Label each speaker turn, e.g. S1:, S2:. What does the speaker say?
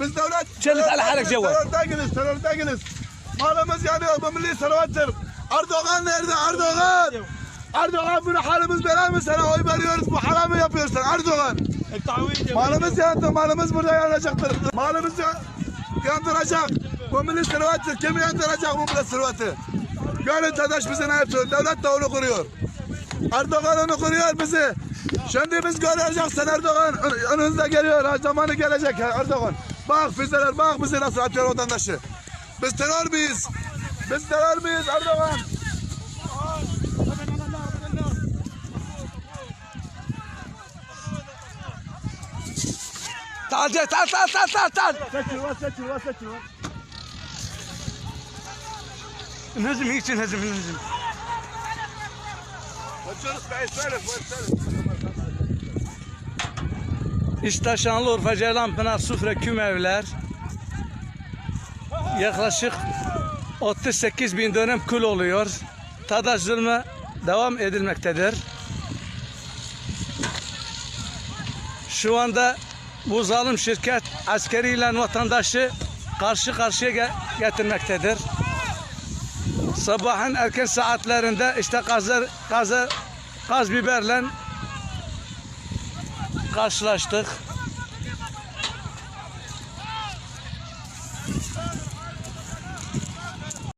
S1: Biz devlet
S2: Çelik ala harak cevap.
S1: terör değiliz, terör değiliz. Malımız yanıyor, bu milli servettir. Erdoğan nerede? Erdoğan! Erdoğan bunu halimiz bela mı sana oy veriyoruz bu haramı yapıyorsun Erdoğan. Malımız yandı, malımız burada yanacaktır. Malımız ya- yandıracak. Bu milli servettir. Kim yandıracak bu milli serveti? Görün TEDAŞ bize ne yapıyor? Devlet de onu kuruyor. Erdoğan onu kuruyor bizi. Şimdi biz göreceğiz sen Erdoğan. Önünüzde geliyor. Her zamanı gelecek Erdoğan. Bak füzeler bak bizi nasıl atıyor vatandaşı. Biz terör müyüz? Biz terör müyüz Erdoğan?
S2: Tal tal tal tal tal tal.
S1: Seçil var seçil var seçil var.
S2: Nazım için Nazım
S1: Nazım. Açıyoruz ben söyle söyle.
S2: İşte Şanlıurfa Ceylanpınar Sufra Küm Evler yaklaşık 38 bin dönem kul oluyor. Tadaş zulmü devam edilmektedir. Şu anda bu zalim şirket askeriyle vatandaşı karşı karşıya ge- getirmektedir. Sabahın erken saatlerinde işte gazı, gazı, gaz biberle karşılaştık.